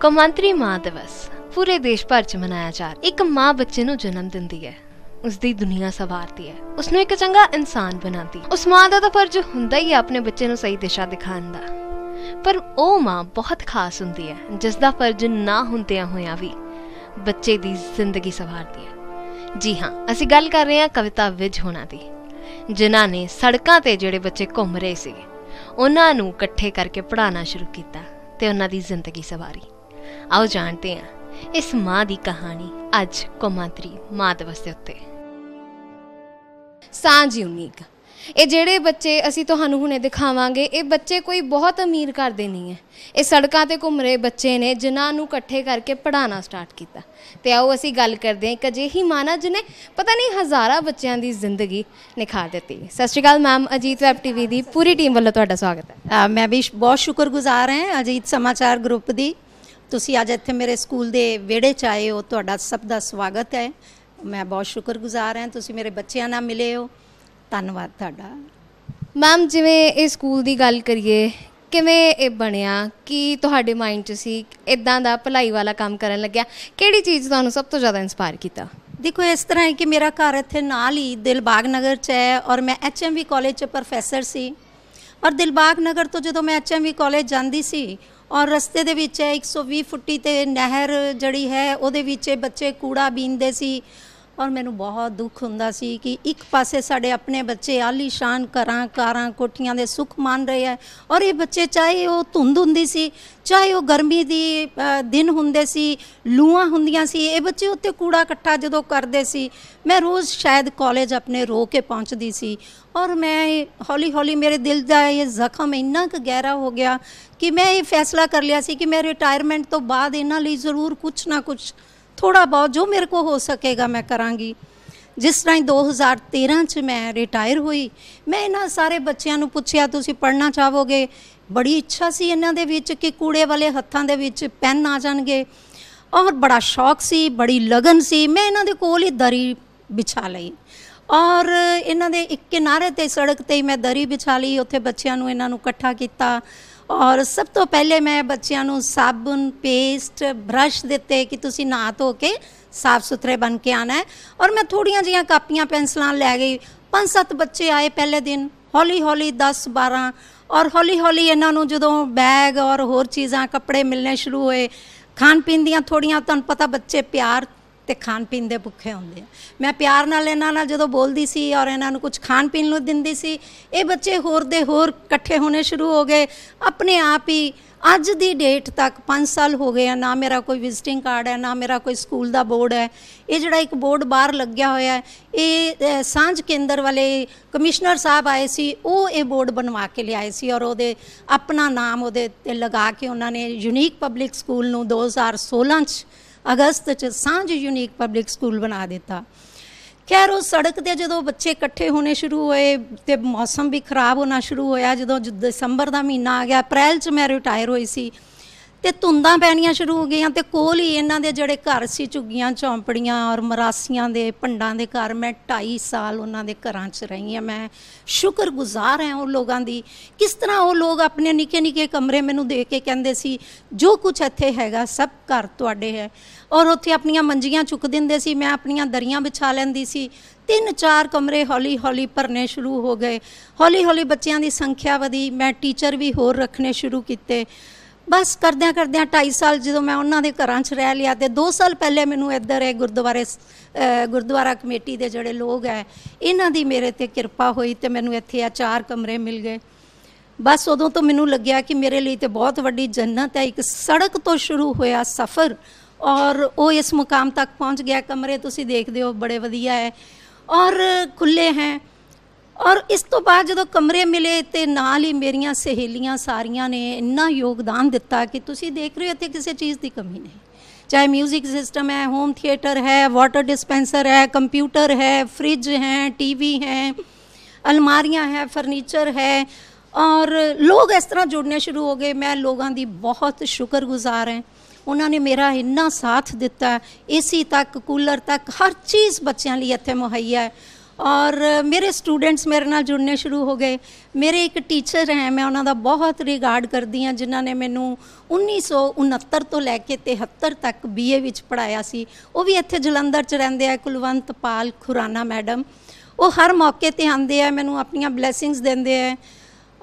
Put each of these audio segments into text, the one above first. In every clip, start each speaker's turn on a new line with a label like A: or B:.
A: ਕੌਮਾਂਤਰੀ ਮਾਂ ਦਿਵਸ ਪੂਰੇ ਦੇਸ਼ ਭਰ 'ਚ ਮਨਾਇਆ ਜਾ ਰਿਹਾ। ਇੱਕ ਮਾਂ ਬੱਚੇ ਨੂੰ ਜਨਮ ਦਿੰਦੀ ਹੈ। ਉਸ ਦੀ ਦੁਨੀਆ ਸਵਾਰਦੀ ਹੈ। ਉਸ ਨੂੰ ਇੱਕ ਚੰਗਾ ਇਨਸਾਨ ਬਣਾਉਂਦੀ ਉਸ ਮਾਂ ਦਾ ਤਾਂ ਫਰਜ਼ ਹੁੰਦਾ ਹੀ ਹੈ ਆਪਣੇ ਬੱਚੇ ਨੂੰ ਸਹੀ ਦਿਸ਼ਾ ਦਿਖਾਉਣ ਦਾ। ਪਰ ਉਹ ਮਾਂ ਬਹੁਤ ਖਾਸ ਹੁੰਦੀ ਹੈ। ਜਿਸ ਦਾ ਫਰਜ਼ ਨਾ ਹੁੰਦਿਆਂ ਹੋਇਆਂ ਵੀ ਬੱਚੇ ਦੀ ਜ਼ਿੰਦਗੀ ਸਵਾਰਦੀ ਹੈ। ਜੀ ਹਾਂ, ਅਸੀਂ ਗੱਲ ਕਰ ਰਹੇ ਹਾਂ ਕਵਿਤਾ ਵਿਜ ਹੋਣਾ ਦੀ। ਜਿਨ੍ਹਾਂ ਨੇ ਸੜਕਾਂ ਤੇ ਜਿਹੜੇ ਬੱਚੇ ਘੁੰਮ ਰਹੇ ਸੀ ਉਹਨਾਂ ਨੂੰ ਇਕੱਠੇ ਕਰਕੇ ਪੜਾਉਣਾ ਸ਼ੁਰੂ ਕੀਤਾ ਤੇ ਉਹਨਾਂ ਦੀ ਜ਼ਿੰਦਗੀ ਸਵਾਰੀ। ਆਓ ਜਾਣਦੇ ਹਾਂ ਇਸ ਮਾਂ ਦੀ ਕਹਾਣੀ ਅੱਜ ਕੌਮਾਂਤਰੀ ਮਾਂ ਦਿਵਸ ਦੇ ਉੱਤੇ।
B: ਸਾਂਝ ਯੂਨੀਕ ਇਹ ਜਿਹੜੇ ਬੱਚੇ ਅਸੀਂ ਤੁਹਾਨੂੰ ਹੁਣੇ ਦਿਖਾਵਾਂਗੇ ਇਹ ਬੱਚੇ ਕੋਈ ਬਹੁਤ ਅਮੀਰ ਘਰ ਦੇ ਨਹੀਂ ਹੈ। ਇਹ ਸੜਕਾਂ ਤੇ ਘੁੰਮ ਰਹੇ ਬੱਚੇ ਨੇ ਜਿਨ੍ਹਾਂ ਨੂੰ ਇਕੱਠੇ ਕਰਕੇ ਪੜਾਉਣਾ ਸਟਾਰਟ ਕੀਤਾ। ਤੇ ਆਓ ਅਸੀਂ ਗੱਲ ਕਰਦੇ ਹਾਂ ਇੱਕ ਅਜਿਹੀ ਮਾਂ ਨਾਲ ਜਿਹਨੇ ਪਤਾ ਨਹੀਂ ਹਜ਼ਾਰਾਂ ਬੱਚਿਆਂ ਦੀ ਜ਼ਿੰਦਗੀ ਨਿਖਾਰ ਦਿੱਤੀ। ਸਤਿ ਸ਼੍ਰੀ ਅਕਾਲ ਮੈਮ ਅਜੀਤ ਵੈਬ ਟੀਵੀ ਦੀ ਪੂਰੀ ਟੀਮ ਵੱਲੋਂ ਤੁਹਾਡਾ ਸਵਾਗਤ ਹੈ।
C: ਮੈਂ ਵੀ ਬਹੁਤ ਸ਼ੁਕਰਗੁਜ਼ਾਰ ਹਾਂ ਅਜੀਤ ਸਮਾਚਾਰ ਗਰੁੱਪ ਦੀ। ਤੁਸੀਂ ਅੱਜ ਇੱਥੇ ਮੇਰੇ ਸਕੂਲ ਦੇ ਵਿਹੜੇ 'ਚ ਆਏ ਹੋ। ਤੁਹਾਡਾ ਸਭ ਦਾ ਸਵਾਗਤ ਹੈ। ਮੈਂ ਬਹੁਤ ਸ਼ੁਕਰਗੁਜ਼ਾਰ ਹਾਂ। ਤੁਸੀਂ ਮੇਰੇ ਬੱਚਿਆਂ ਨਾਲ ਮਿਲੇ ਹੋ। ਧੰਨਵਾਦ ਤੁਹਾਡਾ।
B: ਮੈਮ ਜਿਵੇਂ ਇਹ ਸਕੂਲ ਦੀ ਗੱਲ ਕਰੀਏ ਕਿਵੇਂ ਇਹ ਬਣਿਆ? ਕੀ ਤੁਹਾਡੇ ਮਾਈਂਡ 'ਚ ਸੀ? ਇਦਾਂ ਦਾ ਭਲਾਈ ਵਾਲਾ ਕੰਮ ਕਰਨ ਲੱਗਿਆ? ਕਿਹੜੀ ਚੀਜ਼ ਤੁਹਾਨੂੰ ਸਭ ਤੋਂ ਜ਼ਿਆਦਾ ਇਨਸਪਾਇਰ ਕੀਤਾ?
C: ਦੇਖੋ ਇਸ ਤਰ੍ਹਾਂ ਹੈ ਕਿ ਮੇਰਾ ਘਰ ਇੱਥੇ ਨਾਲ ਹੀ ਦਿਲਬਾਗ ਨਗਰ 'ਚ ਹੈ ਔਰ ਮੈਂ ਐਚਐਮਵੀ ਕਾਲਜ 'ਚ ਪ੍ਰੋਫੈਸਰ ਸੀ। ਔਰ ਦਿਲਬਾਗ ਨਗਰ ਤੋਂ ਜਦੋਂ ਮੈਂ ਐਚਐਮਵੀ ਕਾਲਜ ਜਾਂਦੀ ਸੀ ਔਰ ਰਸਤੇ ਦੇ ਵਿੱਚ 120 ਫੁੱਟੀ ਤੇ ਨਹਿਰ ਜਿਹੜੀ ਹੈ, ਉਹਦੇ ਵਿੱਚ ਇਹ ਬੱਚੇ ਕੂੜਾ ਬੀਨਦੇ ਸੀ। ਔਰ ਮੈਨੂੰ ਬਹੁਤ ਦੁੱਖ ਹੁੰਦਾ ਸੀ ਕਿ ਇੱਕ ਪਾਸੇ ਸਾਡੇ ਆਪਣੇ ਬੱਚੇ ਆਲੀਸ਼ਾਨ ਘਰਾਂ, ਕਾਰਾਂ, ਕੋਠੀਆਂ ਦੇ ਸੁੱਖ ਮਾਣ ਰਹੇ ਹੈ ਔਰ ਇਹ ਬੱਚੇ ਚਾਹੇ ਉਹ ਧੁੰਦ ਹੁੰਦੀ ਸੀ, ਚਾਹੇ ਉਹ ਗਰਮੀ ਦੀ ਦਿਨ ਹੁੰਦੇ ਸੀ ਲੂਆਂ ਹੁੰਦੀਆਂ ਸੀ, ਇਹ ਬੱਚੇ ਉੱਤੇ ਕੂੜਾ ਇਕੱਠਾ ਜਦੋਂ ਕਰਦੇ ਸੀ, ਮੈਂ ਰੋਜ਼ ਸ਼ਾਇਦ ਕਾਲਜ ਆਪਣੇ ਰੋ ਕੇ ਪਹੁੰਚਦੀ ਸੀ। ਔਰ ਮੈਂ ਹੌਲੀ ਹੌਲੀ ਮੇਰੇ ਦਿਲ ਦਾ ਇਹ ਜ਼ਖਮ ਇੰਨਾ ਕੁ ਗਹਿਰਾ ਹੋ ਗਿਆ ਕਿ ਮੈਂ ਇਹ ਫੈਸਲਾ ਕਰ ਲਿਆ ਸੀ ਕਿ ਮੈਂ ਰਿਟਾਇਰਮੈਂਟ ਤੋਂ ਬਾਅਦ ਇਹਨਾਂ ਲਈ ਜ਼ਰੂਰ ਕੁਝ ਨਾ ਕੁਝ ਥੋੜਾ ਬਹੁਤ ਜੋ ਮੇਰੇ ਕੋ ਹੋ ਸਕੇਗਾ ਮੈਂ ਕਰਾਂਗੀ। ਜਿਸ ਤਰ੍ਹਾਂ ਹੀ 2013 ਚ ਮੈਂ ਰਿਟਾਇਰ ਹੋਈ, ਮੈਂ ਇਹਨਾਂ ਸਾਰੇ ਬੱਚਿਆਂ ਨੂੰ ਪੁੱਛਿਆ, ਤੁਸੀਂ ਪੜ੍ਹਨਾ ਚਾਹੋਗੇ? ਬੜੀ ਇੱਛਾ ਸੀ ਇਹਨਾਂ ਦੇ ਵਿੱਚ ਕਿ ਕੂੜੇ ਵਾਲੇ ਹੱਥਾਂ ਦੇ ਵਿੱਚ ਪੈਨ ਆ ਜਾਣਗੇ। ਔਰ ਬੜਾ ਸ਼ੌਕ ਸੀ, ਬੜੀ ਲਗਨ ਸੀ, ਮੈਂ ਇਹਨਾਂ ਦੇ ਕੋਲ ਹੀ ਦਰੀ ਵਿਛਾ ਲਈ। ਔਰ ਇਹਨਾਂ ਦੇ ਇੱਕ ਕਿਨਾਰੇ ਤੇ ਸੜਕ ਤੇ ਹੀ ਮੈਂ ਦਰੀ ਵਿਛਾ ਲਈ, ਉੱਥੇ ਬੱਚਿਆਂ ਨੂੰ ਇਹਨਾਂ ਨੂੰ ਇਕੱਠਾ ਕੀਤਾ। ਔਰ ਸਭ ਤੋਂ ਪਹਿਲੇ ਮੈਂ ਬੱਚਿਆਂ ਨੂੰ ਸਾਬਣ ਪੇਸਟ, ਬ੍ਰਸ਼ ਦਿੱਤੇ ਕਿ ਤੁਸੀਂ ਨਹਾ ਧੋ ਕੇ ਸਾਫ਼ ਸੁਥਰੇ ਬਣ ਕੇ ਆਣਾ ਹੈ। ਔਰ ਮੈਂ ਥੋੜੀਆਂ ਜੀਆਂ ਕਾਪੀਆਂ, ਪੈਨਸਲਾਂ ਲੈ ਗਈ। ਪੰਜ ਸੱਤ ਬੱਚੇ ਆਏ ਪਹਿਲੇ ਦਿਨ। ਹੌਲੀ ਹੌਲੀ 10 12 ਔਰ ਹੌਲੀ ਹੌਲੀ ਇਹਨਾਂ ਨੂੰ ਜਦੋਂ ਬੈਗ ਔਰ ਹੋਰ ਚੀਜ਼ਾਂ, ਕੱਪੜੇ ਮਿਲਣੇ ਸ਼ੁਰੂ ਹੋਏ ਖਾਣ ਪੀਣ ਦੀਆਂ ਥੋੜੀਆਂ, ਤੁਹਾਨੂੰ ਪਤਾ ਬੱਚੇ ਪਿਆਰ ਤੇ ਖਾਣ ਪੀਣ ਦੇ ਭੁੱਖੇ ਹੁੰਦੇ ਆ। ਮੈਂ ਪਿਆਰ ਨਾਲ ਇਹਨਾਂ ਨਾਲ ਜਦੋਂ ਬੋਲਦੀ ਸੀ ਔਰ ਇਹਨਾਂ ਨੂੰ ਕੁਝ ਖਾਣ ਪੀਣ ਨੂੰ ਦਿੰਦੀ ਸੀ, ਇਹ ਬੱਚੇ ਹੋਰ ਦੇ ਹੋਰ ਇਕੱਠੇ ਹੋਣੇ ਸ਼ੁਰੂ ਹੋ ਗਏ। ਆਪਣੇ ਆਪ ਹੀ ਅੱਜ ਦੀ ਡੇਟ ਤੱਕ 5 ਸਾਲ ਹੋ ਗਏ ਆ, ਨਾ ਮੇਰਾ ਕੋਈ ਵਿਜ਼ਿਟਿੰਗ ਕਾਰਡ ਹੈ, ਨਾ ਮੇਰਾ ਕੋਈ ਸਕੂਲ ਦਾ ਬੋਰਡ ਹੈ। ਇਹ ਜਿਹੜਾ ਇੱਕ ਬੋਰਡ ਬਾਹਰ ਲੱਗਿਆ ਹੋਇਆ ਹੈ, ਇਹ ਸਾਂਝ ਕੇਂਦਰ ਵਾਲੇ ਕਮਿਸ਼ਨਰ ਸਾਹਿਬ ਆਏ ਸੀ, ਉਹ ਇਹ ਬੋਰਡ ਬਣਵਾ ਕੇ ਲਿਆਏ ਸੀ ਔਰ ਉਹਦੇ ਆਪਣਾ ਨਾਮ ਉਹਦੇ ਤੇ ਲਗਾ ਕੇ ਉਹਨਾਂ ਨੇ ਯੂਨੀਕ ਪਬਲਿਕ ਸਕੂਲ ਨੂੰ 2016 ਚ ਅਗਸਤ ਚ ਸਾਂਝ ਯੂਨੀਕ ਪਬਲਿਕ ਸਕੂਲ ਬਣਾ ਦਿੱਤਾ। ਖੈਰ, ਉਹ ਸੜਕ ਤੇ ਜਦੋਂ ਬੱਚੇ ਇਕੱਠੇ ਹੋਣੇ ਸ਼ੁਰੂ ਹੋਏ ਤੇ ਮੌਸਮ ਵੀ ਖਰਾਬ ਹੋਣਾ ਸ਼ੁਰੂ ਹੋਇਆ, ਜਦੋਂ ਜ- ਦਸੰਬਰ ਦਾ ਮਹੀਨਾ ਆ ਗਿਆ, ਅਪ੍ਰੈਲ ਚ ਮੈਂ ਰਿਟਾਇਰ ਹੋਈ ਸੀ। ਤੇ ਧੁੰਦਾਂ ਪੈਣੀਆਂ ਸ਼ੁਰੂ ਹੋ ਗਈਆਂ ਤੇ ਕੋਲ ਹੀ ਇਹਨਾਂ ਦੇ ਜਿਹੜੇ ਘਰ ਸੀ, ਝੁੱਗੀਆਂ ਝੌਂਪੜੀਆਂ ਔਰ ਮਰਾਸੀਆਂ ਦੇ ਪੰਡਾਂ ਦੇ ਘਰ, ਮੈਂ 2.5 ਸਾਲ ਉਹਨਾਂ ਦੇ ਘਰਾਂ 'ਚ ਰਹੀ ਹਾਂ। ਮੈਂ ਸ਼ੁਕਰਗੁਜ਼ਾਰ ਹਾਂ ਉਹ ਲੋਕਾਂ ਦੀ। ਕਿਸ ਤਰ੍ਹਾਂ ਉਹ ਲੋਕ ਆਪਣੇ ਨਿੱਕੇ ਨਿੱਕੇ ਕਮਰੇ ਮੈਨੂੰ ਦੇ ਕੇ ਕਹਿੰਦੇ ਸੀ, ਜੋ ਕੁਝ ਇੱਥੇ ਹੈਗਾ, ਸਭ ਘਰ ਤੁਹਾਡੇ ਹੈ। ਔਰ ਉੱਥੇ ਆਪਣੀਆਂ ਮੰਜੀਆਂ ਚੁੱਕ ਦਿੰਦੇ ਸੀ, ਮੈਂ ਆਪਣੀਆਂ ਦਰੀਆਂ ਵਿਛਾ ਲੈਂਦੀ ਸੀ। ਤਿੰਨ ਚਾਰ ਕਮਰੇ ਹੌਲੀ ਹੌਲੀ ਭਰਨੇ ਸ਼ੁਰੂ ਹੋ ਗਏ। ਹੌਲੀ ਹੌਲੀ ਬੱਚਿਆਂ ਦੀ ਸੰਖਿਆ ਵਧੀ, ਮੈਂ ਟੀਚਰ ਵੀ ਹੋਰ ਰੱਖਣੇ ਸ਼ੁਰੂ ਕੀਤੇ। ਬਸ ਕਰਦਿਆਂ ਕਰਦਿਆਂ 2.5 ਸਾਲ ਜਦੋਂ ਮੈਂ ਉਹਨਾਂ ਦੇ ਘਰਾਂ 'ਚ ਰਹਿ ਲਿਆ ਤੇ 2 ਸਾਲ ਪਹਿਲੇ ਮੈਨੂੰ ਇੱਧਰ ਇਹ ਗੁਰਦੁਆਰੇ ਗੁਰਦੁਆਰਾ ਕਮੇਟੀ ਦੇ ਜਿਹੜੇ ਲੋਕ ਹੈ, ਇਹਨਾਂ ਦੀ ਮੇਰੇ ਤੇ ਕਿਰਪਾ ਹੋਈ ਤੇ ਮੈਨੂੰ ਇੱਥੇ ਆ ਚਾਰ ਕਮਰੇ ਮਿਲ ਗਏ। ਬਸ ਉਦੋਂ ਤੋਂ ਮੈਨੂੰ ਲੱਗਿਆ ਕਿ ਮੇਰੇ ਲਈ ਤੇ ਬਹੁਤ ਵੱਡੀ ਜੰਨਤ ਹੈ, ਇੱਕ ਸੜਕ ਤੋਂ ਸ਼ੁਰੂ ਹੋਇਆ ਸਫ਼ਰ ਔਰ ਉਹ ਇਸ ਮੁਕਾਮ ਤੱਕ ਪਹੁੰਚ ਗਿਆ। ਕਮਰੇ ਤੁਸੀਂ ਦੇਖਦੇ ਹੋ, ਬੜੇ ਵਧੀਆ ਹੈ ਔਰ ਖੁੱਲੇ ਹੈ। ਔਰ ਇਸ ਤੋਂ ਬਾਅਦ ਜਦੋਂ ਕਮਰੇ ਮਿਲੇ ਤੇ ਨਾਲ ਹੀ ਮੇਰੀਆਂ ਸਹੇਲੀਆਂ ਸਾਰੀਆਂ ਨੇ ਇੰਨਾ ਯੋਗਦਾਨ ਦਿੱਤਾ ਕਿ ਤੁਸੀਂ ਦੇਖ ਰਹੇ ਹੋ ਇੱਥੇ ਕਿਸੇ ਚੀਜ਼ ਦੀ ਕਮੀ ਨਹੀਂ। ਚਾਹੇ 뮤직 ਸਿਸਟਮ ਹੈ ਹੋਮ ਥੀਏਟਰ ਹੈ ਵਾਟਰ ਡਿਸਪੈਂਸਰ ਹੈ ਕੰਪਿਊਟਰ ਹੈ ਫ੍ਰਿਜ ਹੈ ਟੀਵੀ ਹੈ, ਅਲਮਾਰੀਆਂ ਹੈ ਫਰਨੀਚਰ ਹੈ। ਔਰ ਲੋਕ ਇਸ ਤਰ੍ਹਾਂ ਜੁੜਨੇ ਸ਼ੁਰੂ ਹੋ ਗਏ। ਮੈਂ ਲੋਕਾਂ ਦੀ ਬਹੁਤ ਸ਼ੁਕਰਗੁਜ਼ਾਰ ਹਾਂ। ਉਹਨਾਂ ਨੇ ਮੇਰਾ ਇੰਨਾ ਸਾਥ ਦਿੱਤਾ। ਏਸੀ ਤੱਕ, ਕੂਲਰ ਤੱਕ, ਹਰ ਚੀਜ਼ ਬੱਚਿਆਂ ਲਈ ਇੱਥੇ ਮੁਹੱਈਆ ਹੈ। ਔਰ ਮੇਰੇ ਸਟੂਡੈਂਟਸ ਮੇਰੇ ਨਾਲ ਜੁੜਨੇ ਸ਼ੁਰੂ ਹੋ ਗਏ। ਮੇਰੇ ਇੱਕ ਟੀਚਰ ਹੈ, ਮੈਂ ਉਹਨਾਂ ਦਾ ਬਹੁਤ ਰਿਗਾਰਡ ਕਰਦੀ ਹਾਂ, ਜਿਨ੍ਹਾਂ ਨੇ ਮੈਨੂੰ 1969 ਤੋਂ ਲੈ ਕੇ 73 ਤੱਕ ਬੀਏ ਵਿੱਚ ਪੜਾਇਆ ਸੀ। ਉਹ ਵੀ ਇੱਥੇ ਜਲੰਧਰ 'ਚ ਰਹਿੰਦੇ ਆ, ਕੁਲਵੰਤ ਪਾਲ ਖੁਰਾਨਾ ਮੈਡਮ। ਉਹ ਹਰ ਮੌਕੇ ਤੇ ਆਉਂਦੇ ਆ, ਮੈਨੂੰ ਆਪਣੀਆਂ ਬਲੇਸਿੰਗਸ ਦਿੰਦੇ ਆ।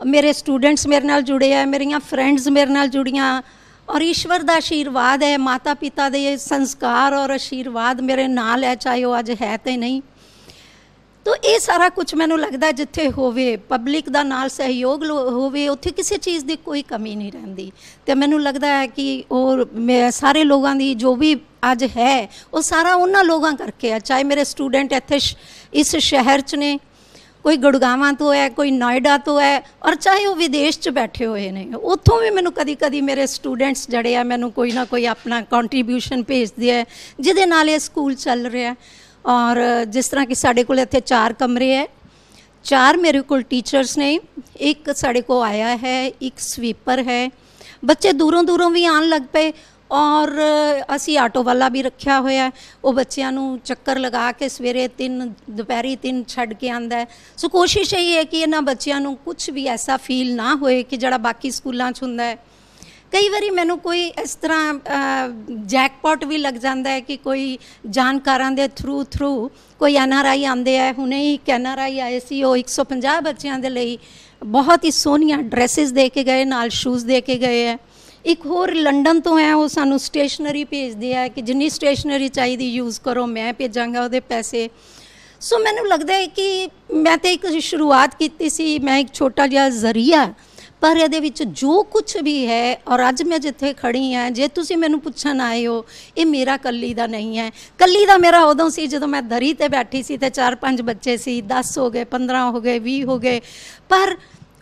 C: ਮੇਰੇ ਸਟੂਡੈਂਟਸ ਮੇਰੇ ਨਾਲ ਜੁੜੇ ਆ, ਮੇਰੀਆਂ ਫਰੈਂਡਸ ਮੇਰੇ ਨਾਲ ਜੁੜੀਆਂ। ਔਰ ਈਸ਼ਵਰ ਦਾ ਆਸ਼ੀਰਵਾਦ ਹੈ ਮਾਤਾ ਪਿਤਾ ਦੇ ਸੰਸਕਾਰ ਔਰ ਆਸ਼ੀਰਵਾਦ ਮੇਰੇ ਨਾਲ ਹੈ ਚਾਹੇ ਉਹ ਅੱਜ ਹੈ ਤੇ ਨਹੀਂ। ਤੋ ਇਹ ਸਾਰਾ ਕੁਝ ਮੈਨੂੰ ਲੱਗਦਾ ਜਿੱਥੇ ਹੋਵੇ ਪਬਲਿਕ ਦਾ ਨਾਲ ਸਹਿਯੋਗ ਲੋ- ਹੋਵੇ, ਉੱਥੇ ਕਿਸੇ ਚੀਜ਼ ਦੀ ਕੋਈ ਕਮੀ ਨਹੀਂ ਰਹਿੰਦੀ। ਤੇ ਮੈਨੂੰ ਲੱਗਦਾ ਹੈ ਕਿ ਉਹ ਮੈਂ ਸਾਰੇ ਲੋਕਾਂ ਦੀ ਜੋ ਵੀ ਅੱਜ ਹੈ, ਉਹ ਸਾਰਾ ਉਹਨਾਂ ਲੋਕਾਂ ਕਰਕੇ ਹੈ। ਚਾਹੇ ਮੇਰੇ ਸਟੂਡੈਂਟ ਇੱਥੇ ਸ਼- ਇਸ ਸ਼ਹਿਰ 'ਚ ਨੇ, ਕੋਈ ਗੁੜਗਾਵਾਂ ਤੋਂ ਹੈ, ਕੋਈ ਨੋਇਡਾ ਤੋਂ ਹੈ, ਔਰ ਚਾਹੇ ਉਹ ਵਿਦੇਸ਼ 'ਚ ਬੈਠੇ ਹੋਏ ਨੇ, ਉੱਥੋਂ ਵੀ ਮੈਨੂੰ ਕਦੀ ਕਦੀ ਮੇਰੇ ਸਟੂਡੈਂਟਸ ਜਿਹੜੇ ਆ, ਮੈਨੂੰ ਕੋਈ ਨਾ ਕੋਈ ਆਪਣਾ ਕੰਟਰੀਬਿਊਸ਼ਨ ਭੇਜਦੇ ਆ, ਜਿਹਦੇ ਨਾਲ ਇਹ ਸਕੂਲ ਚੱਲ ਰਿਹਾ। ਔਰ ਜਿਸ ਤਰ੍ਹਾਂ ਕਿ ਸਾਡੇ ਕੋਲ ਇੱਥੇ ਚਾਰ ਕਮਰੇ ਹੈ। ਚਾਰ ਮੇਰੇ ਕੋਲ ਟੀਚਰਸ ਨੇ। ਇੱਕ ਸਾਡੇ ਕੋਲ ਆਇਆ ਹੈ, ਇੱਕ ਸਵੀਪਰ ਹੈ। ਬੱਚੇ ਦੂਰੋਂ ਦੂਰੋਂ ਵੀ ਆਉਣ ਲੱਗ ਪਏ ਔਰ ਅਸੀਂ ਆਟੋ ਵਾਲਾ ਵੀ ਰੱਖਿਆ ਹੋਇਆ ਉਹ ਬੱਚਿਆਂ ਨੂੰ ਚੱਕਰ ਲਗਾ ਕੇ ਸਵੇਰੇ 3 ਦੁਪਹਿਰੀ 3 ਛੱਡ ਕੇ ਆਂਦਾ ਸੋ ਕੋਸ਼ਿਸ਼ ਇਹ ਹੈ ਕਿ ਇਹਨਾਂ ਬੱਚਿਆਂ ਨੂੰ ਕੁਝ ਵੀ ਐਸਾ ਫੀਲ ਨਾ ਹੋਏ ਕਿ ਜਿਹੜਾ ਬਾਕੀ ਸਕੂਲਾਂ 'ਚ ਹੁੰਦਾ ਹੈ। ਕਈ ਵਾਰੀ ਮੈਨੂੰ ਕੋਈ ਇਸ ਤਰ੍ਹਾਂ ਜੈਕਪਾਟ ਵੀ ਲੱਗ ਜਾਂਦਾ ਹੈ ਕਿ ਕੋਈ ਜਾਣਕਾਰਾਂ ਦੇ ਥਰੂ ਥਰੂ ਕੋਈ ਐਨਆਰਆਈ ਆਂਦੇ ਆ, ਹੁਣੇ ਹੀ ਇੱਕ ਐਨਆਰਆਈ ਆਏ ਸੀ, ਉਹ 150 ਬੱਚਿਆਂ ਦੇ ਲਈ ਬਹੁਤ ਹੀ ਸੋਹਣੀਆਂ ਡਰੈਸਸ ਦੇ ਕੇ ਗਏ, ਨਾਲ ਸ਼ੂਜ਼ ਦੇ ਕੇ ਗਏ ਹੈ। ਇੱਕ ਹੋਰ ਲੰਡਨ ਤੋਂ ਹੈ, ਉਹ ਸਾਨੂੰ ਸਟੇਸ਼ਨਰੀ ਭੇਜਦੇ ਆ ਕਿ ਜਿੰਨੀ ਸਟੇਸ਼ਨਰੀ ਚਾਹੀਦੀ ਯੂਜ਼ ਕਰੋ, ਮੈਂ ਭੇਜਾਂਗਾ ਉਹਦੇ ਪੈਸੇ। ਸੋ ਮੈਨੂੰ ਲੱਗਦਾ ਹੈ ਕਿ ਮੈਂ ਤੇ ਇੱਕ ਸ਼ੁਰੂਆਤ ਕੀਤੀ ਸੀ, ਮੈਂ ਇੱਕ ਛੋਟਾ ਜਿਹਾ ਜ਼ਰੀਆ ਪਰ ਇਹਦੇ ਵਿੱਚ ਜੋ ਕੁਝ ਵੀ ਹੈ, ਔਰ ਅੱਜ ਮੈਂ ਜਿੱਥੇ ਖੜੀ ਹਾਂ, ਜੇ ਤੁਸੀਂ ਮੈਨੂੰ ਪੁੱਛਣ ਆਏ ਹੋ, ਇਹ ਮੇਰਾ ਕੱਲੀ ਦਾ ਨਹੀਂ ਹੈ। ਕੱਲੀ ਦਾ ਮੇਰਾ ਉਦੋਂ ਸੀ ਜਦੋਂ ਮੈਂ ਦਰੀ ਤੇ ਬੈਠੀ ਸੀ ਤੇ ਚਾਰ ਪੰਜ ਬੱਚੇ ਸੀ 10 ਹੋ ਗਏ 15 ਹੋ ਗਏ 20 ਹੋ ਗਏ। ਪਰ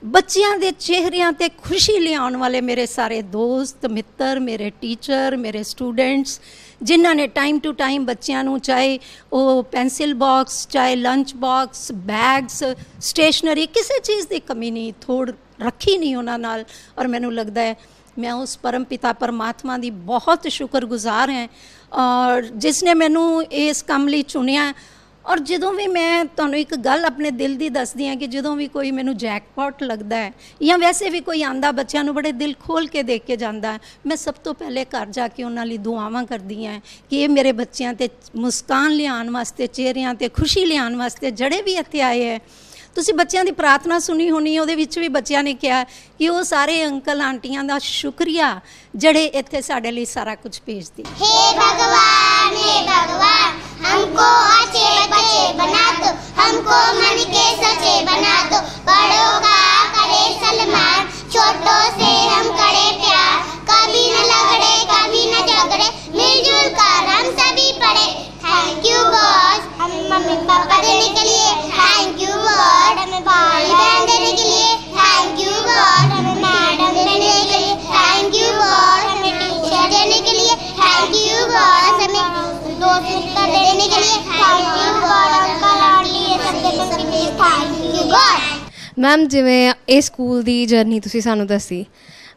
C: ਬੱਚਿਆਂ ਦੇ ਚਿਹਰਿਆਂ ਤੇ ਖੁਸ਼ੀ ਲਿਆਉਣ ਵਾਲੇ ਮੇਰੇ ਸਾਰੇ ਦੋਸਤ, ਮਿੱਤਰ, ਮੇਰੇ ਟੀਚਰ, ਮੇਰੇ ਸਟੂਡੈਂਟਸ, ਜਿਨ੍ਹਾਂ ਨੇ ਟਾਈਮ ਟੂ ਟਾਈਮ ਬੱਚਿਆਂ ਨੂੰ ਚਾਹੇ ਉਹ ਪੈਨਸਿਲ ਬਾਕਸ, ਚਾਹੇ ਲੰਚ ਬਾਕਸ, ਬੈਗਸ, ਸਟੇਸ਼ਨਰੀ, ਕਿਸੇ ਚੀਜ਼ ਦੀ ਕਮੀ ਨਹੀਂ ਥੋੜ ਰੱਖੀ ਨਹੀਂ ਉਹਨਾਂ ਨਾਲ। ਔਰ ਮੈਨੂੰ ਲੱਗਦਾ ਹੈ, ਮੈਂ ਉਸ ਪਰਮ ਪਿਤਾ ਪਰਮਾਤਮਾ ਦੀ ਬਹੁਤ ਸ਼ੁਕਰਗੁਜ਼ਾਰ ਹਾਂ। ਔਰ ਜਿਸ ਨੇ ਮੈਨੂੰ ਇਸ ਕੰਮ ਲਈ ਚੁਣਿਆ, ਔਰ ਜਦੋਂ ਵੀ ਮੈਂ ਤੁਹਾਨੂੰ ਇੱਕ ਗੱਲ ਆਪਣੇ ਦਿਲ ਦੀ ਦੱਸਦੀ ਹਾਂ ਕਿ ਜਦੋਂ ਵੀ ਕੋਈ ਮੈਨੂੰ ਜੈਕਪਾਟ ਲੱਗਦਾ ਹੈ, ਜਾਂ ਵੈਸੇ ਵੀ ਕੋਈ ਆਂਦਾ ਬੱਚਿਆਂ ਨੂੰ ਬੜੇ ਦਿਲ ਖੋਲ ਕੇ ਦੇਖ ਕੇ ਜਾਂਦਾ ਹੈ, ਮੈਂ ਸਭ ਤੋਂ ਪਹਿਲੇ ਘਰ ਜਾ ਕੇ ਉਹਨਾਂ ਲਈ ਦੁਆਵਾਂ ਕਰਦੀ ਹਾਂ ਕਿ ਇਹ ਮੇਰੇ ਬੱਚਿਆਂ ਤੇ ਮੁਸਕਾਨ ਲਿਆਉਣ ਵਾਸਤੇ, ਚਿਹਰਿਆਂ ਤੇ ਖੁਸ਼ੀ ਲਿਆਉਣ ਵਾਸਤੇ, ਜਿਹੜੇ ਵੀ ਇੱਥੇ ਆਏ ਹੈ ਤੁਸੀਂ ਬੱਚਿਆਂ ਦੀ ਪ੍ਰਾਰਥਨਾ ਸੁਣੀ ਹੋਣੀ ਉਹਦੇ ਵਿੱਚ ਵੀ ਬੱਚਿਆਂ ਨੇ ਕਿਹਾ ਕਿ ਉਹ ਸਾਰੇ ਅੰਕਲ ਆਂਟੀਆਂ ਦਾ ਸ਼ੁਕਰੀਆ ਜਿਹੜੇ ਇੱਥੇ ਸਾਡੇ ਲਈ ਸਾਰਾ ਕੁਝ ਭੇਜਦੇ
D: हे भगवान हे भगवान हमको अच्छे बच्चे बना दो हमको मन के सचे बना दो बड़ों का
B: ਮੈਮ ਜਿਵੇਂ ਇਹ ਸਕੂਲ ਦੀ ਜਰਨੀ ਤੁਸੀਂ ਸਾਨੂੰ ਦੱਸੀ,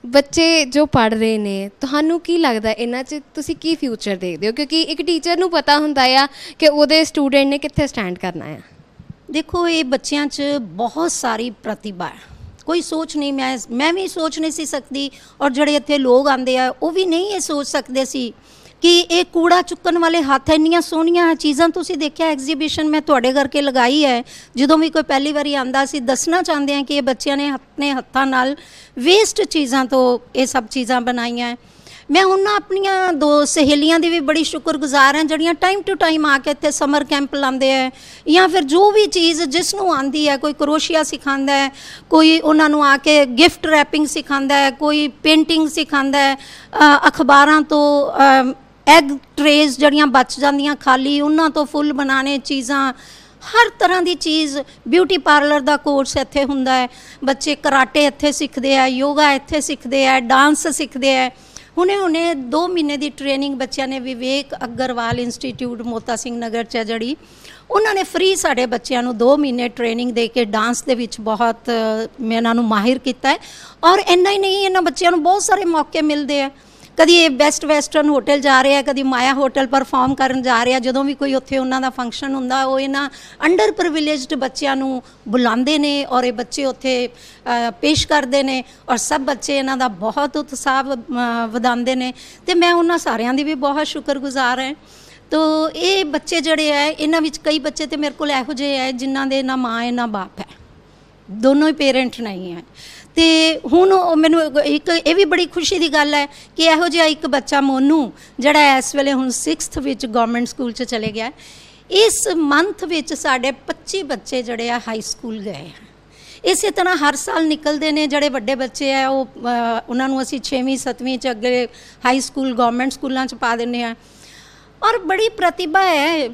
B: ਬੱਚੇ ਜੋ ਪੜ ਰਹੇ ਨੇ, ਤੁਹਾਨੂੰ ਕੀ ਲੱਗਦਾ ਇਹਨਾਂ 'ਚ ਤੁਸੀਂ ਕੀ ਫਿਊਚਰ ਦੇਖਦੇ ਹੋ? ਕਿਉਂਕਿ ਇੱਕ ਟੀਚਰ ਨੂੰ ਪਤਾ ਹੁੰਦਾ ਆ ਕਿ ਉਹਦੇ ਸਟੂਡੈਂਟ ਨੇ ਕਿੱਥੇ ਸਟੈਂਡ ਕਰਨਾ ਆ।
C: ਦੇਖੋ, ਇਹ ਬੱਚਿਆਂ 'ਚ ਬਹੁਤ ਸਾਰੀ ਪ੍ਰਤਿਭਾ ਹੈ। ਕੋਈ ਸੋਚ ਨਹੀਂ, ਮੈਂ ਮੈਂ ਵੀ ਸੋਚ ਨਹੀਂ ਸੀ ਸਕਦੀ ਔਰ ਜਿਹੜੇ ਇੱਥੇ ਲੋਕ ਆਂਦੇ ਆ, ਉਹ ਵੀ ਨਹੀਂ ਇਹ ਸੋਚ ਸਕਦੇ ਸੀ। ਕਿ ਇਹ ਕੂੜਾ ਚੁੱਕਣ ਵਾਲੇ ਹੱਥ ਇੰਨੀਆਂ ਸੋਹਣੀਆਂ ਚੀਜ਼ਾਂ ਤੁਸੀਂ ਦੇਖਿਆ ਐਗਜ਼ੀਬਿਸ਼ਨ ਮੈਂ ਤੁਹਾਡੇ ਕਰਕੇ ਲਗਾਈ ਹੈ। ਜਦੋਂ ਵੀ ਕੋਈ ਪਹਿਲੀ ਵਾਰੀ ਆਂਦਾ ਸੀ ਦੱਸਣਾ ਚਾਹੁੰਦੇ ਆ ਕਿ ਇਹ ਬੱਚਿਆਂ ਨੇ ਆਪਣੇ ਹੱਥਾਂ ਨਾਲ ਵੇਸਟ ਚੀਜ਼ਾਂ ਤੋਂ ਇਹ ਸਭ ਚੀਜ਼ਾਂ ਬਣਾਈਆਂ। ਮੈਂ ਉਹਨਾਂ ਆਪਣੀਆਂ ਦੋ ਸਹੇਲੀਆਂ ਦੀ ਵੀ ਬੜੀ ਸ਼ੁਕਰਗੁਜ਼ਾਰ ਹਾਂ, ਜਿਹੜੀਆਂ ਟਾਈਮ ਟੂ ਟਾਈਮ ਆ ਕੇ ਇੱਥੇ ਸਮਰ ਕੈਂਪ ਲਾਉਂਦੇ ਆ ਜਾਂ ਫਿਰ ਜੋ ਵੀ ਚੀਜ਼ ਜਿਸ ਨੂੰ ਆਂਦੀ ਹੈ, ਕੋਈ ਕਰੋਸ਼ੀਆ ਸਿਖਾਉਂਦਾ ਹੈ, ਕੋਈ ਉਹਨਾਂ ਨੂੰ ਆ ਕੇ ਗਿਫਟ ਰੈਪਿੰਗ ਸਿਖਾਉਂਦਾ ਹੈ, ਕੋਈ ਪੇਂਟਿੰਗ ਸਿਖਾਉਂਦਾ ਹੈ ਅਖਬਾਰਾਂ ਤੋਂ ਐਗ ਟਰੇਜ਼ ਜਿਹੜੀਆਂ ਬਚ ਜਾਂਦੀਆਂ ਖਾਲੀ, ਉਹਨਾਂ ਤੋਂ ਫੁੱਲ ਬਣਾਉਣੇ ਚੀਜ਼ਾਂ, ਹਰ ਤਰ੍ਹਾਂ ਦੀ ਚੀਜ਼ ਬਿਊਟੀ ਪਾਰਲਰ ਦਾ ਕੋਰਸ ਇੱਥੇ ਹੁੰਦਾ ਹੈ, ਬੱਚੇ ਕਰਾਟੇ ਇੱਥੇ ਸਿੱਖਦੇ ਆ, ਯੋਗਾ ਇੱਥੇ ਸਿੱਖਦੇ ਆ ਡਾਂਸ ਸਿੱਖਦੇ ਆ। ਹੁਣੇ ਹੁਣੇ 2 ਮਹੀਨੇ ਦੀ ਟ੍ਰੇਨਿੰਗ ਬੱਚਿਆਂ ਨੇ ਵਿਵੇਕ ਅਗਰਵਾਲ ਇੰਸਟੀਚਿਊਟ ਮੋਤਾ ਸਿੰਘ ਨਗਰ ਚ ਹੈ ਜਿਹੜੀ। ਉਹਨਾਂ ਨੇ ਫ੍ਰੀ ਸਾਡੇ ਬੱਚਿਆਂ ਨੂੰ 2 ਮਹੀਨੇ ਟ੍ਰੇਨਿੰਗ ਦੇ ਕੇ ਡਾਂਸ ਦੇ ਵਿੱਚ ਬਹੁਤ ਮੈਂ ਇਹਨਾਂ ਨੂੰ ਮਾਹਿਰ ਕੀਤਾ ਹੈ। ਔਰ ਇੰਨਾ ਹੀ ਨਹੀਂ, ਇਹਨਾਂ ਬੱਚਿਆਂ ਨੂੰ ਬਹੁਤ ਸਾਰੇ ਮੌਕੇ ਮਿਲਦੇ ਆ। ਕਦੀ ਇਹ ਬੈਸਟ ਵੈਸਟਰਨ ਹੋਟਲ ਜਾ ਰਿਹਾ, ਕਦੀ ਮਾਇਆ ਹੋਟਲ ਪਰਫਾਰਮ ਕਰਨ ਜਾ ਰਿਹਾ, ਜਦੋਂ ਵੀ ਕੋਈ ਉੱਥੇ ਉਹਨਾਂ ਦਾ ਫੰਕਸ਼ਨ ਹੁੰਦਾ, ਉਹ ਇਹਨਾਂ ਅੰਡਰ ਪ੍ਰਿਵਿਲੇਜਡ ਬੱਚਿਆਂ ਨੂੰ ਬੁਲਾਉਂਦੇ ਨੇ ਔਰ ਇਹ ਬੱਚੇ ਉੱਥੇ ਪੇਸ਼ ਕਰਦੇ ਨੇ ਔਰ ਸਭ ਬੱਚੇ ਇਹਨਾਂ ਦਾ ਬਹੁਤ ਉਤਸ਼ਾਹ ਵਧਾਉਂਦੇ ਨੇ। ਤੇ ਮੈਂ ਉਹਨਾਂ ਸਾਰਿਆਂ ਦੀ ਵੀ ਬਹੁਤ ਸ਼ੁਕਰਗੁਜ਼ਾਰ ਹਾਂ। ਤੋ ਇਹ ਬੱਚੇ ਜਿਹੜੇ ਹੈ ਇਹਨਾਂ ਵਿੱਚ ਕਈ ਬੱਚੇ ਤੇ ਮੇਰੇ ਕੋਲ ਇਹੋ ਜਿਹੇ ਹੈ ਜਿਨ੍ਹਾਂ ਦੇ ਨਾ ਮਾਂ ਹੈ ਨਾ ਬਾਪ ਹੈ ਦੋਨੋਂ ਹੀ ਪੇਰੈਂਟ ਨਹੀਂ ਹੈ ਤੇ ਹੁਣ ਉਹ ਮੈਨੂੰ ਇੱਕ ਇਹ ਵੀ ਬੜੀ ਖੁਸ਼ੀ ਦੀ ਗੱਲ ਹੈ ਕਿ ਇਹੋ ਜਿਹਾ ਇੱਕ ਬੱਚਾ ਮੋਨੂ, ਜਿਹੜਾ ਇਸ ਵੇਲੇ ਹੁਣ 6th ਵਿੱਚ ਗਵਰਨਮੈਂਟ ਸਕੂਲ 'ਚ ਚਲੇ ਗਿਆ ਇਸ ਮੰਥ ਵਿੱਚ ਸਾਡੇ 25 ਬੱਚੇ ਜਿਹੜੇ ਆ ਹਾਈ ਸਕੂਲ ਗਏ ਆ ਇਸੇ ਤਰ੍ਹਾਂ ਹਰ ਸਾਲ ਨਿਕਲਦੇ ਨੇ, ਜਿਹੜੇ ਵੱਡੇ ਬੱਚੇ ਆ, ਉਹ ਉਹਨਾਂ ਨੂੰ ਅਸੀਂ 6ਵੀਂ 7ਵੀਂ ਚ ਅੱਗੇ ਹਾਈ ਸਕੂਲ ਗਵਰਨਮੈਂਟ ਸਕੂਲਾਂ ਚ ਪਾ ਦਿੰਨੇ ਆ ਔਰ ਬੜੀ ਪ੍ਰਤਿਭਾ ਹੈ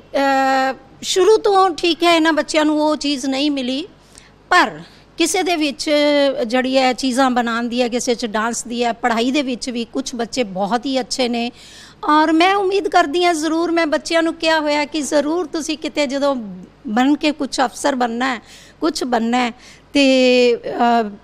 C: ਸ਼ੁਰੂ ਤੋਂ ਠੀਕ ਹੈ, ਇਹਨਾਂ ਬੱਚਿਆਂ ਨੂੰ ਉਹ ਚੀਜ਼ ਨਹੀਂ ਮਿਲੀ। ਪਰ ਕਿਸੇ ਦੇ ਵਿੱਚ ਜਿਹੜੀ ਹੈ ਚੀਜ਼ਾਂ ਬਣਾਉਣ ਦੀ ਹੈ, ਕਿਸੇ 'ਚ ਡਾਂਸ ਦੀ ਹੈ, ਪੜ੍ਹਾਈ ਦੇ ਵਿੱਚ ਵੀ ਕੁਝ ਬੱਚੇ ਬਹੁਤ ਹੀ ਅੱਛੇ ਨੇ। ਔਰ ਮੈਂ ਉਮੀਦ ਕਰਦੀ ਹਾਂ ਜ਼ਰੂਰ ਮੈਂ ਬੱਚਿਆਂ ਨੂੰ ਕਿਹਾ ਹੋਇਆ ਕਿ ਜ਼ਰੂਰ ਤੁਸੀਂ ਕਿਤੇ ਜਦੋਂ ਬਣ ਕੇ ਕੁਝ ਅਫਸਰ ਬਣਨਾ ਹੈ ਕੁਝ ਬਣਨਾ ਹੈ ਤੇ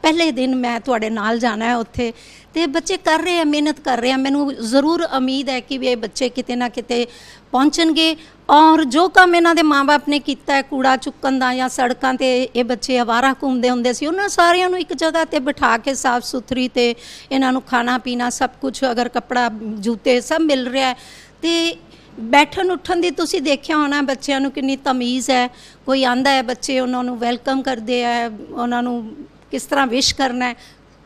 C: ਪਹਿਲੇ ਦਿਨ ਮੈਂ ਤੁਹਾਡੇ ਨਾਲ ਜਾਣਾ ਹੈ ਉੱਥੇ। ਤੇ ਬੱਚੇ ਕਰ ਰਹੇ ਆ, ਮਿਹਨਤ ਕਰ ਰਹੇ ਆ। ਮੈਨੂੰ ਜ਼ਰੂਰ ਉਮੀਦ ਹੈ ਕਿ ਵੀ ਇਹ ਬੱਚੇ ਕਿਤੇ ਨਾ ਕਿਤੇ ਪਹੁੰਚਣਗੇ। ਔਰ ਜੋ ਕੰਮ ਇਹਨਾਂ ਦੇ ਮਾਪੇ ਨੇ ਕੀਤਾ ਹੈ, ਕੂੜਾ ਚੁੱਕਣ ਦਾ ਜਾਂ ਸੜਕਾਂ ਤੇ ਇਹ ਬੱਚੇ ਆਵਾਰਾ ਘੁੰਮਦੇ ਹੁੰਦੇ ਸੀ, ਉਹਨਾਂ ਸਾਰਿਆਂ ਨੂੰ ਇੱਕ ਜਗ੍ਹਾ ਤੇ ਬਿਠਾ ਕੇ ਸਾਫ਼ ਸੁਥਰੀ ਤੇ ਇਹਨਾਂ ਨੂੰ ਖਾਣਾ ਪੀਣਾ ਸਭ ਕੁਝ ਅਗਰ ਕੱਪੜਾ, ਜੂਤੇ ਸਭ ਮਿਲ ਰਿਹਾ ਹੈ। ਤੇ ਬੈਠਣ ਉੱਠਣ ਦੀ ਤੁਸੀਂ ਦੇਖਿਆ ਹੋਣਾ ਬੱਚਿਆਂ ਨੂੰ ਕਿੰਨੀ ਤਮੀਜ਼ ਹੈ, ਕੋਈ ਆਂਦਾ ਹੈ ਬੱਚੇ ਉਹਨਾਂ ਨੂੰ ਵੈਲਕਮ ਕਰਦੇ ਆ, ਉਹਨਾਂ ਨੂੰ ਕਿਸ ਤਰ੍ਹਾਂ ਵਿਸ਼ ਕਰਨਾ ਹੈ।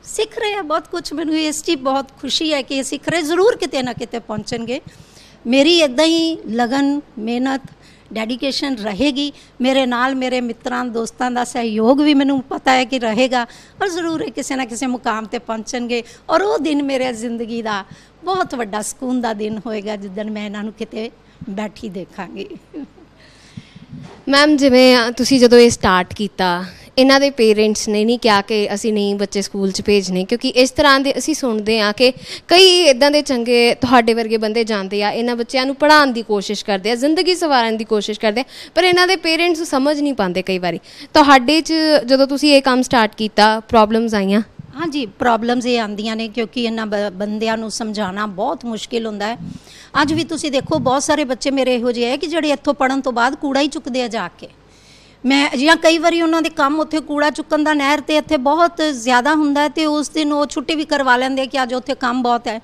C: ਸਿੱਖ ਰਹੇ ਆ ਬਹੁਤ ਕੁਝ ਮੈਨੂੰ ਇਸ ਚੀਜ਼ ਬਹੁਤ ਖੁਸ਼ੀ ਹੈ ਕਿ ਇਹ ਸਿੱਖ ਰਹੇ ਜ਼ਰੂਰ ਕਿਤੇ ਨਾ ਕਿਤੇ ਪਹੁੰਚਣਗੇ। ਮੇਰੀ ਇਦਾਂ ਹੀ ਲਗਨ, ਮਿਹਨਤ ਡੈਡੀਕੇਸ਼ਨ ਰਹੇਗੀ। ਮੇਰੇ ਨਾਲ ਮੇਰੇ ਮਿੱਤਰਾਂ, ਦੋਸਤਾਂ ਦਾ ਸਹਿਯੋਗ ਵੀ ਮੈਨੂੰ ਪਤਾ ਹੈ ਕਿ ਰਹੇਗਾ ਔਰ ਜ਼ਰੂਰ ਇਹ ਕਿਸੇ ਨਾ ਕਿਸੇ ਮੁਕਾਮ ਤੇ ਪਹੁੰਚਣਗੇ ਔਰ ਉਹ ਦਿਨ ਮੇਰੇ ਜ਼ਿੰਦਗੀ ਦਾ ਬਹੁਤ ਵੱਡਾ ਸਕੂਨ ਦਾ ਦਿਨ ਹੋਏਗਾ ਜਿੱਦਣ ਮੈਂ ਇਹਨਾਂ ਨੂੰ ਕਿਤੇ ਬੈਠੀ ਦੇਖਾਂਗੀ।
B: ਮੈਮ ਜਿਵੇਂ ਤੁਸੀਂ ਜਦੋਂ ਇਹ ਸਟਾਰਟ ਕੀਤਾ ਇਹਨਾਂ ਦੇ ਪੇਰੈਂਟਸ ਨੇ ਨਹੀਂ ਕਿਹਾ ਕਿ ਅਸੀਂ ਨਹੀਂ ਬੱਚੇ ਸਕੂਲ 'ਚ ਭੇਜਣੇ ਕਿਉਂਕਿ ਇਸ ਤਰ੍ਹਾਂ ਦੇ ਅਸੀਂ ਸੁਣਦੇ ਆ ਕਿ ਕਈ ਇਦਾਂ ਦੇ ਚੰਗੇ ਤੁਹਾਡੇ ਵਰਗੇ ਬੰਦੇ ਜਾਂਦੇ ਆ, ਇਹਨਾਂ ਬੱਚਿਆਂ ਨੂੰ ਪੜ੍ਹਾਉਣ ਦੀ ਕੋਸ਼ਿਸ਼ ਕਰਦੇ ਆ, ਜ਼ਿੰਦਗੀ ਸਵਾਰਨ ਦੀ ਕੋਸ਼ਿਸ਼ ਕਰਦੇ ਆ, ਪਰ ਇਹਨਾਂ ਦੇ ਪੇਰੈਂਟਸ ਸਮਝ ਨਹੀਂ ਪਾਉਂਦੇ ਕਈ ਵਾਰੀ। ਤੁਹਾਡੇ 'ਚ ਜਦੋਂ ਤੁਸੀਂ ਇਹ ਕੰਮ ਸਟਾਰਟ ਕੀਤਾ ਪ੍ਰੋਬਲਮਸ ਆਈਆਂ?
C: ਹਾਂਜੀ ਪ੍ਰੋਬਲਮਸ ਇਹ ਆਉਂਦੀਆਂ ਨੇ, ਕਿਉਂਕਿ ਇਹਨਾਂ ਬ- ਬੰਦਿਆਂ ਨੂੰ ਸਮਝਾਉਣਾ ਬਹੁਤ ਮੁਸ਼ਕਿਲ ਹੁੰਦਾ ਹੈ। ਅੱਜ ਵੀ ਤੁਸੀਂ ਦੇਖੋ, ਬਹੁਤ ਸਾਰੇ ਬੱਚੇ ਮੇਰੇ ਇਹੋ ਜਿਹੇ ਹੈ ਕਿ ਜਿਹੜੇ ਇੱਥੋਂ ਪੜਨ ਤੋਂ ਬਾਅਦ ਕੂੜਾ ਹੀ ਚੁੱਕਦੇ ਆ ਜਾ ਕੇ। ਮੈਂ ਜਾਂ ਕਈ ਵਾਰੀ ਉਹਨਾਂ ਦੇ ਕੰਮ ਉੱਥੇ ਕੂੜਾ ਚੁੱਕਣ ਦਾ ਨਹਿਰ ਤੇ ਇੱਥੇ ਬਹੁਤ ਜ਼ਿਆਦਾ ਹੁੰਦਾ ਹੈ ਤੇ ਉਸ ਦਿਨ ਉਹ ਛੁੱਟੀ ਵੀ ਕਰਵਾ ਲੈਂਦੇ ਕਿ ਅੱਜ ਉੱਥੇ ਕੰਮ ਬਹੁਤ ਹੈ।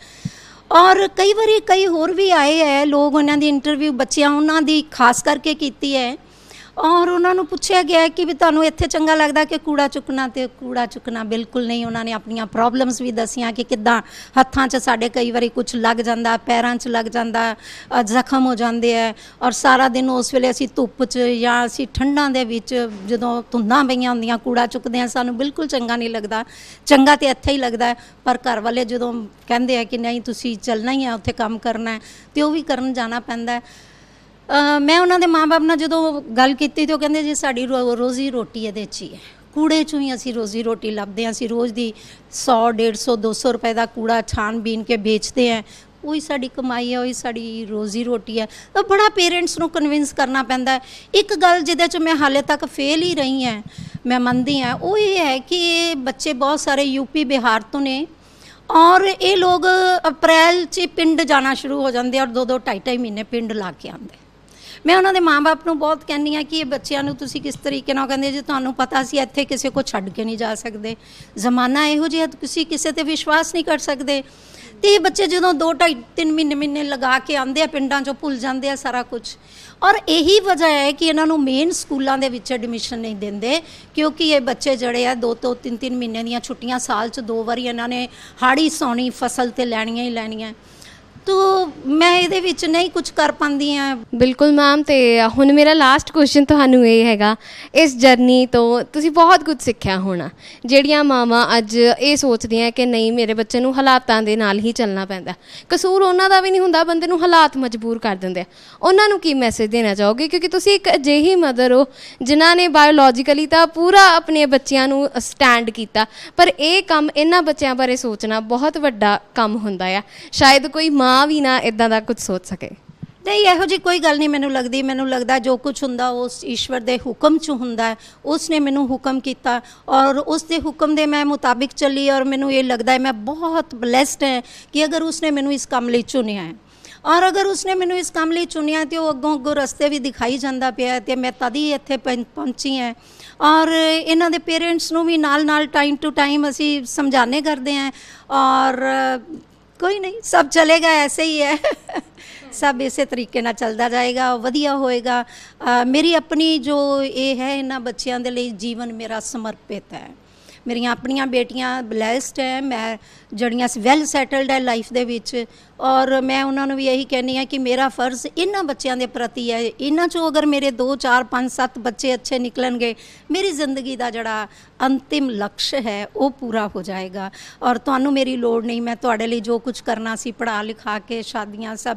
C: ਔਰ ਕਈ ਵਾਰੀ ਕਈ ਹੋਰ ਵੀ ਆਏ ਹੈ, ਲੋਕ ਉਹਨਾਂ ਦੀ ਇੰਟਰਵਿਊ ਬੱਚਿਆਂ ਉਹਨਾਂ ਦੀ ਖਾਸ ਕਰਕੇ ਕੀਤੀ ਹੈ। ਔਰ ਉਹਨਾਂ ਨੂੰ ਪੁੱਛਿਆ ਗਿਆ ਕਿ ਵੀ ਤੁਹਾਨੂੰ ਇੱਥੇ ਚੰਗਾ ਲੱਗਦਾ ਕਿ ਕੂੜਾ ਚੁੱਕਣਾ ਤੇ ਕੂੜਾ ਚੁੱਕਣਾ ਬਿਲਕੁਲ ਨਹੀਂ। ਉਹਨਾਂ ਨੇ ਆਪਣੀਆਂ ਪ੍ਰੋਬਲਮਸ ਵੀ ਦੱਸੀਆਂ ਕਿ ਕਿੱਦਾਂ ਹੱਥਾਂ 'ਚ ਸਾਡੇ ਕਈ ਵਾਰੀ ਕੁਝ ਲੱਗ ਜਾਂਦਾ, ਪੈਰਾਂ 'ਚ ਲੱਗ ਜਾਂਦਾ ਜ਼ਖਮ ਹੋ ਜਾਂਦੇ ਆ ਔਰ ਸਾਰਾ ਦਿਨ ਉਸ ਵੇਲੇ ਅਸੀਂ ਧੁੱਪ 'ਚ ਜਾਂ ਅਸੀਂ ਠੰਡਾਂ ਦੇ ਵਿੱਚ ਜਦੋਂ ਧੁੰਦਾਂ ਪਈਆਂ ਹੁੰਦੀਆਂ, ਕੂੜਾ ਚੁੱਕਦੇ ਆ ਸਾਨੂੰ ਬਿਲਕੁਲ ਚੰਗਾ ਨਹੀਂ ਲੱਗਦਾ। ਚੰਗਾ ਤੇ ਇੱਥੇ ਹੀ ਲੱਗਦਾ ਪਰ ਘਰ ਵਾਲੇ ਜਦੋਂ ਕਹਿੰਦੇ ਆ ਕਿ ਨਹੀਂ, ਤੁਸੀਂ ਚੱਲਣਾ ਹੀ ਹੈ ਉੱਥੇ ਕੰਮ ਕਰਨਾ ਹੈ, ਤੇ ਉਹ ਵੀ ਕਰਨ ਜਾਣਾ ਪੈਂਦਾ ਹੈ। ਮੈਂ ਉਹਨਾਂ ਦੇ ਮਾਪੇ ਨਾਲ ਜਦੋਂ ਗੱਲ ਕੀਤੀ ਤੇ ਉਹ ਕਹਿੰਦੇ ਜੀ, ਸਾਡੀ ਰੋ- ਰੋਜ਼ੀ ਰੋਟੀ ਇਹਦੇ 'ਚ ਹੀ ਹੈ। ਕੂੜੇ 'ਚੋਂ ਹੀ ਅਸੀਂ ਰੋਜ਼ੀ ਰੋਟੀ ਲੱਭਦੇ ਹਾਂ। ਅਸੀਂ ਰੋਜ਼ ਦੀ 100 150 200 ਰੁਪਏ ਦਾ ਕੂੜਾ ਛਾਣ ਬੀਨ ਕੇ ਵੇਚਦੇ ਹਾਂ। ਉਹੀ ਸਾਡੀ ਕਮਾਈ ਹੈ, ਉਹੀ ਸਾਡੀ ਰੋਜ਼ੀ ਰੋਟੀ ਹੈ। ਤਾਂ ਬੜਾ ਪੇਰੈਂਟਸ ਨੂੰ ਕਨਵਿੰਸ ਕਰਨਾ ਪੈਂਦਾ ਇੱਕ ਗੱਲ ਜਿਹਦੇ 'ਚ ਮੈਂ ਹਾਲੇ ਤੱਕ ਫੇਲ ਹੀ ਰਹੀ ਹਾਂ, ਮੈਂ ਮੰਨਦੀ ਹਾਂ, ਉਹ ਇਹ ਹੈ ਕਿ ਇਹ ਬੱਚੇ ਬਹੁਤ ਸਾਰੇ ਯੂਪੀ ਬਿਹਾਰ ਤੋਂ ਨੇ ਔਰ ਇਹ ਲੋਕ ਅਪ੍ਰੈਲ 'ਚ ਪਿੰਡ ਜਾਣਾ ਸ਼ੁਰੂ ਹੋ ਜਾਂਦੇ ਔਰ ਦੋ ਦੋ ਢਾਈ ਢਾਈ ਮਹੀਨੇ ਪਿੰਡ ਲਾ ਕੇ ਆਉਂਦੇ। ਮੈਂ ਉਹਨਾਂ ਦੇ ਮਾਪੇ ਨੂੰ ਬਹੁਤ ਕਹਿੰਦੀ ਆ ਕਿ ਇਹ ਬੱਚਿਆਂ ਨੂੰ ਤੁਸੀਂ ਕਿਸ ਤਰੀਕੇ ਨਾਲ ਕਹਿੰਦੇ ਜੇ ਤੁਹਾਨੂੰ ਪਤਾ ਸੀ ਇੱਥੇ ਕਿਸੇ ਕੋ ਛੱਡ ਕੇ ਨਹੀਂ ਜਾ ਸਕਦੇ। ਜ਼ਮਾਨਾ ਇਹੋ ਜਿਹਾ ਤੁਸੀਂ ਕਿਸੇ ਤੇ ਵਿਸ਼ਵਾਸ ਨਹੀਂ ਕਰ ਸਕਦੇ। ਤੇ ਇਹ ਬੱਚੇ ਜਦੋਂ 2 ਢਾਈ 3 ਮਹੀਨੇ ਮਹੀਨੇ ਲਗਾ ਕੇ ਆਉਂਦੇ ਆ, ਪਿੰਡਾਂ 'ਚੋਂ ਭੁੱਲ ਜਾਂਦੇ ਆ ਸਾਰਾ ਕੁਝ। ਔਰ ਇਹੀ ਵਜ੍ਹਾ ਹੈ ਕਿ ਇਹਨਾਂ ਨੂੰ ਮੇਨ ਸਕੂਲਾਂ ਦੇ ਵਿੱਚ ਐਡਮਿਸ਼ਨ ਨਹੀਂ ਦਿੰਦੇ, ਕਿਉਂਕਿ ਇਹ ਬੱਚੇ ਜਿਹੜੇ ਆ, ਦੋ ਤੋਂ ਤਿੰਨ ਤਿੰਨ ਮਹੀਨੇ ਦੀਆਂ ਛੁੱਟੀਆਂ, ਸਾਲ 'ਚ ਦੋ ਵਾਰੀ ਇਹਨਾਂ ਨੇ ਹਾੜੀ ਸੌਣੀ, ਫਸਲ ਤੇ ਲੈਣੀਆਂ ਹੀ ਲੈਣੀਆਂ। ਤੋ, ਮੈਂ ਇਹਦੇ ਵਿੱਚ ਨਹੀਂ ਕੁਝ ਕਰ ਪਾਉਂਦੀ ਆ।
B: ਬਿਲਕੁਲ ਮੈਮ ਤੇ ਹੁਣ ਮੇਰਾ ਲਾਸਟ ਕੁਐਸਚਨ ਤੁਹਾਨੂੰ ਇਹ ਹੈਗਾ, ਇਸ ਜਰਨੀ ਤੋਂ ਤੁਸੀਂ ਬਹੁਤ ਕੁਝ ਸਿੱਖਿਆ ਹੋਣਾ। ਜਿਹੜੀਆਂ ਮਾਵਾਂ ਅੱਜ ਇਹ ਸੋਚਦੀਆਂ ਕਿ ਨਹੀਂ, ਮੇਰੇ ਬੱਚੇ ਨੂੰ ਹਾਲਾਤਾਂ ਦੇ ਨਾਲ ਹੀ ਚੱਲਣਾ ਪੈਂਦਾ। ਕਸੂਰ ਉਹਨਾਂ ਦਾ ਵੀ ਨਹੀਂ ਹੁੰਦਾ, ਬੰਦੇ ਨੂੰ ਹਾਲਾਤ ਮਜਬੂਰ ਕਰ ਦਿੰਦੇ ਆ। ਉਹਨਾਂ ਨੂੰ ਕੀ ਮੈਸੇਜ ਦੇਣਾ ਚਾਹੋਗੇ? ਕਿਉਂਕਿ ਤੁਸੀਂ ਇੱਕ ਅਜਿਹੀ ਮਦਰ ਹੋ, ਜਿਨ੍ਹਾਂ ਨੇ ਬਾਇਓਲੋਜੀਕਲੀ ਤਾਂ ਪੂਰਾ ਆਪਣੇ ਬੱਚਿਆਂ ਨੂੰ ਸਟੈਂਡ ਕੀਤਾ। ਪਰ ਇਹ ਕੰਮ ਇਹਨਾਂ ਬੱਚਿਆਂ ਬਾਰੇ ਸੋਚਣਾ ਬਹੁਤ ਵੱਡਾ ਕੰਮ ਹੁੰਦਾ ਆ। ਸ਼ਾਇਦ ਕੋਈ ਮਾਂ ਵੀ ਨਾ ਇਦਾਂ ਦਾ ਕੁਝ ਸੋਚ ਸਕੇ।
C: ਨਹੀਂ, ਇਹੋ ਜੀ ਕੋਈ ਗੱਲ ਨਹੀਂ ਮੈਨੂੰ ਲੱਗਦੀ। ਮੈਨੂੰ ਲੱਗਦਾ ਜੋ ਕੁਝ ਹੁੰਦਾ ਉਸ ਈਸ਼ਵਰ ਦੇ ਹੁਕਮ 'ਚ ਹੁੰਦਾ ਉਸ ਨੇ ਮੈਨੂੰ ਹੁਕਮ ਕੀਤਾ ਔਰ ਉਸ ਦੇ ਹੁਕਮ ਦੇ ਮੈਂ ਮੁਤਾਬਿਕ ਚੱਲੀ ਔਰ ਮੈਨੂੰ ਇਹ ਲੱਗਦਾ ਹੈ ਮੈਂ ਬਹੁਤ ਬlesed ਹੈ ਕਿ ਅਗਰ ਉਸ ਨੇ ਮੈਨੂੰ ਇਸ ਕੰਮ ਲਈ ਚੁਣਿਆ ਹੈ। ਔਰ ਅਗਰ ਉਸਨੇ ਮੈਨੂੰ ਇਸ ਕੰਮ ਲਈ ਚੁਣਿਆ ਤੇ ਉਹ ਅੱਗੋਂ ਅੱਗੋਂ ਰਸਤੇ ਵੀ ਦਿਖਾਈ ਜਾਂਦਾ ਪਿਆ ਤੇ ਮੈਂ ਤਦ ਹੀ ਇੱਥੇ ਪਹੁੰ- ਪਹੁੰਚੀ ਹਾਂ। ਔਰ ਇਹਨਾਂ ਦੇ ਪੇਰੈਂਟਸ ਨੂੰ ਵੀ ਨਾਲ ਨਾਲ ਟਾਈਮ ਟੂ ਟਾਈਮ ਅਸੀਂ ਸਮਝਾਣੇ ਕਰਦੇ ਹਾਂ। ਔਰ ਕੋਈ ਨਹੀਂ, ਸਭ ਚਲੇਗਾ ਐਸੇ ਹੀ ਹੈ। ਸਭ ਇਸੇ ਤਰੀਕੇ ਨਾਲ ਚੱਲਦਾ ਜਾਏਗਾ, ਵਧੀਆ ਹੋਏਗਾ। ਮੇਰੀ ਆਪਣੀ ਜੋ ਇਹ ਹੈ, ਇਹਨਾਂ ਬੱਚਿਆਂ ਦੇ ਲਈ ਜੀਵਨ ਮੇਰਾ ਸਮਰਪਿਤ ਹੈ। ਮੇਰੀਆਂ ਆਪਣੀਆਂ ਬੇਟੀਆਂ ਬlesed ਹੈ ਮੈਂ ਜੜੀਆਂ ਵੈਲ ਸੈਟਲਡ ਹੈ ਲਾਈਫ ਦੇ ਵਿੱਚ ਔਰ ਮੈਂ ਉਹਨਾਂ ਨੂੰ ਵੀ ਇਹੀ ਕਹਿੰਨੀ ਆ ਕਿ ਮੇਰਾ ਫਰਜ਼ ਇਹਨਾਂ ਬੱਚਿਆਂ ਦੇ ਪ੍ਰਤੀ ਹੈ ਇਹਨਾਂ ਚੋਂ ਅਗਰ ਮੇਰੇ 2 4 5 7 ਬੱਚੇ ਅੱਛੇ ਨਿਕਲਣਗੇ, ਮੇਰੀ ਜ਼ਿੰਦਗੀ ਦਾ ਜਿਹੜਾ ਅੰਤਿਮ ਲਕਸ਼ ਹੈ, ਉਹ ਪੂਰਾ ਹੋ ਜਾਏਗਾ। ਔਰ ਤੁਹਾਨੂੰ ਮੇਰੀ ਲੋੜ ਨਹੀਂ, ਮੈਂ ਤੁਹਾਡੇ ਲਈ ਜੋ ਕੁਝ ਕਰਨਾ ਸੀ, ਪੜ੍ਹਾ ਲਿਖਾ ਕੇ, ਸ਼ਾਦੀਆਂ ਸਭ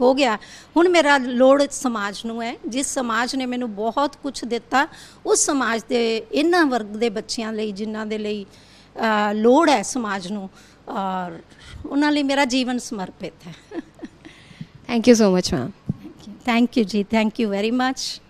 C: ਹੋ ਗਿਆ। ਹੁਣ ਮੇਰਾ ਲੋੜ ਸਮਾਜ ਨੂੰ ਹੈ। ਜਿਸ ਸਮਾਜ ਨੇ ਮੈਨੂੰ ਬਹੁਤ ਕੁਝ ਦਿੱਤਾ ਉਸ ਸਮਾਜ ਦੇ ਇਹਨਾਂ ਵਰਗ ਦੇ ਬੱਚਿਆਂ ਲਈ ਜਿਨ੍ਹਾਂ ਦੇ ਲਈ ਲੋੜ ਹੈ ਸਮਾਜ ਨੂੰ। ਔਰ ਉਹਨਾਂ ਲਈ ਮੇਰਾ ਜੀਵਨ ਸਮਰਪਿਤ ਹੈ।
B: Thank you so much ma'am
C: thank you ji thank you very much